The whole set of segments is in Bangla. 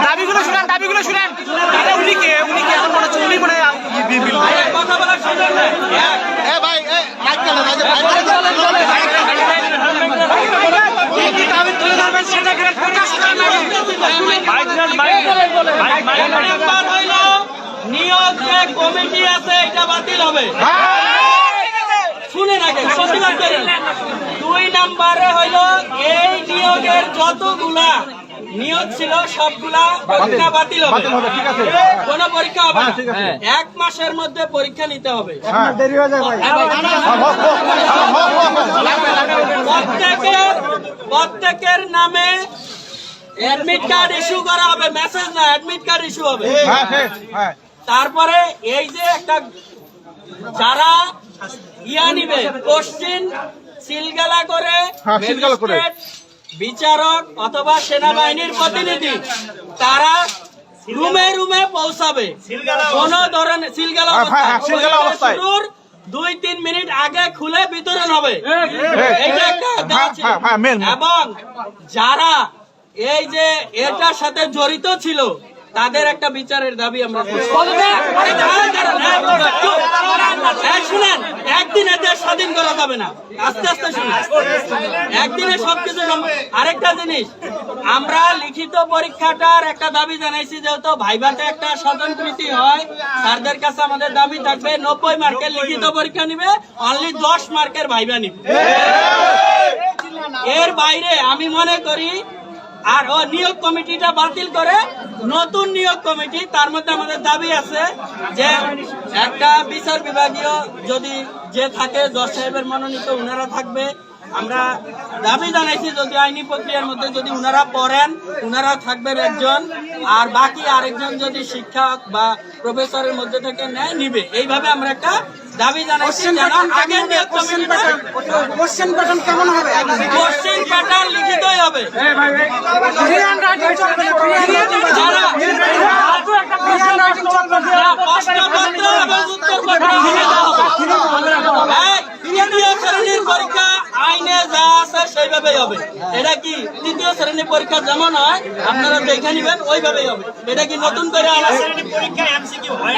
দাবিগুলো শুনেন দাবিগুলো উনি কে উনি কে আমার মনে হচ্ছে উনি মনে হয় নিয়োগ যে কমিটি আছে এটা বাতিল হবে শুনে রাখেন দুই নাম্বারে হইল এই নিয়োগের যতগুলা নিয়োগ ছিল সবগুলা পরীক্ষা বাতিল হবে কোন পরীক্ষা হবে এক মাসের মধ্যে পরীক্ষা নিতে হবে প্রত্যেকের প্রত্যেকের নামে অ্যাডমিট কার্ড ইস্যু করা হবে মেসেজ না অ্যাডমিট কার্ড ইস্যু হবে তারপরে এই যে একটা যারা ইয়া নিবে কোশ্চিন সিলগালা করে হ্যাঁ, সিলগালা করে। বিচারক অথবা সেনাবাহিনীর প্রতিনিধি তারা রুমে রুমে পৌঁছাবে কোন ধরনের সিলগালা হ্যাঁ, হ্যাঁ, হ্যাঁ, অবস্থায়। দুই তিন মিনিট আগে খুলে বিতরণ হবে হ্যাঁ। হ্যাঁ, হ্যাঁ। এবং যারা এই যে এটার সাথে জড়িত ছিল তাদের একটা বিচারের দাবি আমরা করছি। এই দাঁড়ান, দাঁড়ান, এই, চুপ। এই শুনেন একদিনে দেশ স্বাধীন করা যাবে না। আস্তে আস্তে শুনুন। একদিনে সবকিছু আরেকটা জিনিস, আমরা লিখিত পরীক্ষাটার একটা দাবি জানাইছি, যেহেতু ভাইভাতে একটা স্বতন্ত্রীতি হয়, স্যারদের কাছে আমাদের দাবি থাকবে, নব্বই মার্কের লিখিত পরীক্ষা নিবে অনলি দশ মার্কের ভাইবা নিবে। এর বাইরে আমি মনে করি, আর ও নিয়োগ কমিটিটা বাতিল করে, নতুন নিয়োগ কমিটি, তার মধ্যে আমাদের দাবি আছে যে একটা বিচার বিভাগীয় যদি যে থাকে জজ সাহেবের মনোনীত উনারা থাকবে। আমরা দাবি জানাইছি যদি আইনি প্রক্রিয়ার মধ্যে যদি উনারা পড়েন উনারা থাকবেন একজন। আর বাকি আরেকজন যদি শিক্ষক বা প্রফেসরের মধ্যে থেকে নেয় নিবে এইভাবে আমরা একটা দাবি জানাইছি কোশ্চেন প্যাটার্ন কেমন হবে? কোশ্চেন প্যাটার্ন লিখিতই হবে। যারা যারা প্রশ্নপত্র এবং উত্তরপত্র লিখিত হবে। এই, তৃতীয় শ্রেণির পরীক্ষা আইনে যা আছে সেইভাবেই হবে। এটা কি তৃতীয় শ্রেণির পরীক্ষা যেমন হয় আপনারা দেখে নিবেন ওইভাবেই হবে। এটা কি নতুন করে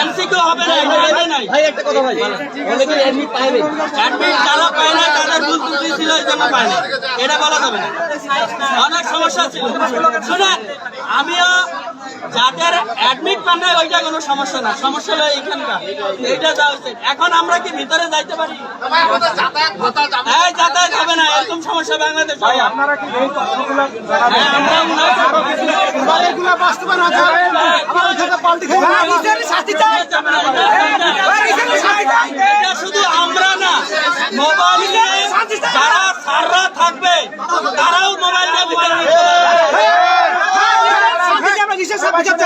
এমসিকিউ হবে না এটা হবে নাই। অ্যাডমিট যারা পায় না তাদের ভুল ত্রুটি ছিল এই জন্য পায় না এটা বলা যাবে না। অনেক সমস্যা ছিল। শুনেন আমিও যাদের অ্যাডমিট পান নাই ওইটা কোনো সমস্যা না সমস্যা হলো এইখানকার এইটা যা হচ্ছে এখন আমরা কি ভিতরে যাইতে পারি হ্যাঁ যাতায়াত হবে না এরকম সমস্যা বাংলাদেশ হ্যাঁ আমরা উনার- বাস্তবায়ন পাল্টি খেয়ে শাস্তি চাই এটা শুধু আমরা না মোবাইল নিয়ে যারা সাররা থাকবে তারাও মোবাইল নিয়ে ভিতরে ঢুকতে পারবে।